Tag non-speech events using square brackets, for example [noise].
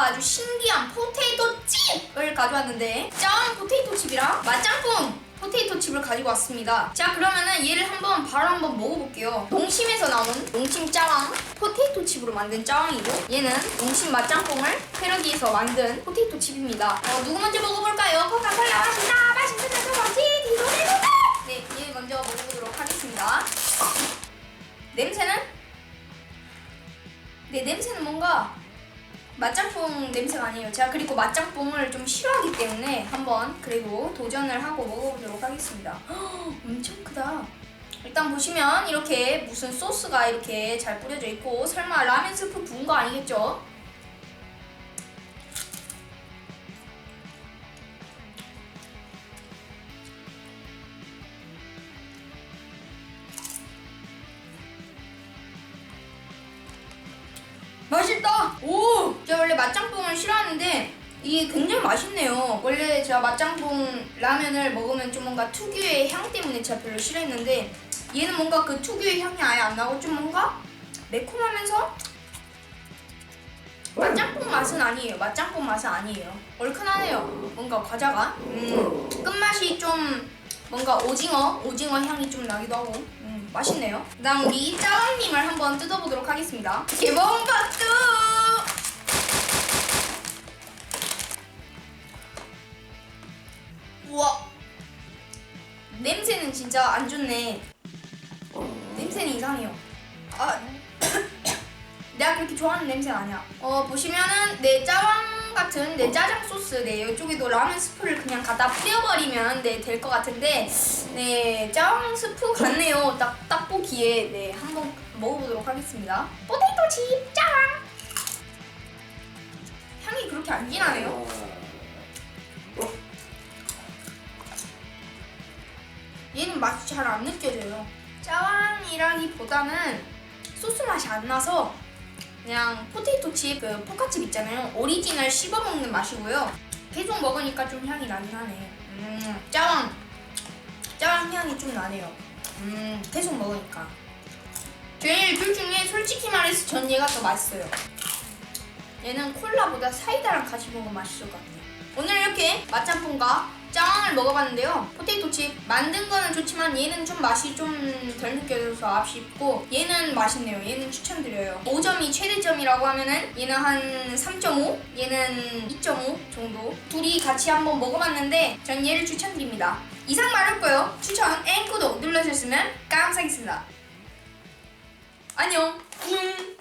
아주 신기한 포테이토 칩을 가져왔는데 짱 포테이토 칩이랑 맛짱뽕 포테이토 칩을 가지고 왔습니다. 자 그러면은 얘를 한번 바로 한번 먹어볼게요. 농심에서 나온 농심 짜왕 포테이토 칩으로 만든 짜왕이고 얘는 농심 맛짱뽕을 패러디해서 만든 포테이토 칩입니다. 어, 누구 먼저 먹어볼까요? 코카콜라 맛있다 맛있는 맛이 디도네도다 네, 얘 먼저 먹어보도록 하겠습니다. 냄새는? 네, 냄새는 뭔가 맛짬뽕 냄새가 아니에요. 제가 그리고 맛짬뽕을 좀 싫어하기 때문에 한번 그리고 도전을 하고 먹어보도록 하겠습니다. 헉, [gasps] 엄청 크다. 일단 보시면 이렇게 무슨 소스가 이렇게 잘 뿌려져 있고 설마 라면 스프 부은 거 아니겠죠? 맛짬뽕을 싫어하는데 이게 굉장히 맛있네요. 원래 제가 맛짬뽕 라면을 먹으면 좀 뭔가 특유의 향 때문에 제가 별로 싫어했는데 얘는 뭔가 그 특유의 향이 아예 안 나고 좀 뭔가 매콤하면서 맛짬뽕 맛은 아니에요. 맛짬뽕 맛은 아니에요. 얼큰하네요. 뭔가 과자가 음, 끝맛이 좀 뭔가 오징어 오징어 향이 좀 나기도 하고 음, 맛있네요. 그다음 우리 짜왕님을 한번 뜯어보도록 하겠습니다. 개봉박 우와 냄새는 진짜 안 좋네. 냄새는 이상해요. 아 [coughs] 내가 그렇게 좋아하는 냄새가 아니야. 어 보시면은 내 짜왕 같은 내 짜장 소스 네 이쪽에도 라면 스프를 그냥 갖다 뿌려버리면 네될 것 같은데 네 짜왕 스프 같네요. 딱딱 보기에 네 한번 먹어보도록 하겠습니다. 포테이토 칩 짜왕 향이 그렇게 안 진하네요. 잘 안 느껴져요. 짜왕이라기보다는 소스 맛이 안 나서 그냥 포테이토 칩, 그 포카칩 있잖아요. 오리지널 씹어 먹는 맛이고요. 계속 먹으니까 좀 향이 나긴 하네. 음, 짜왕. 짜왕 향이 좀 나네요. 음, 계속 먹으니까. 제일 둘 중에 솔직히 말해서 전 얘가 더 맛있어요. 얘는 콜라보다 사이다랑 같이 먹으면 맛있을 것 같아요. 오늘 이렇게 맛짬뽕과 짜왕을 먹어봤는데요. 포테이토 칩 만든 거는 좋지만 얘는 좀 맛이 좀 덜 느껴져서 아쉽고 얘는 맛있네요. 얘는 추천드려요. 5점이 최대점이라고 하면은 얘는 한 3.5, 얘는 2.5 정도. 둘이 같이 한번 먹어봤는데 전 얘를 추천드립니다. 이상 말했고요. 추천 앤 구독 눌러주셨으면 감사하겠습니다. 안녕. 음.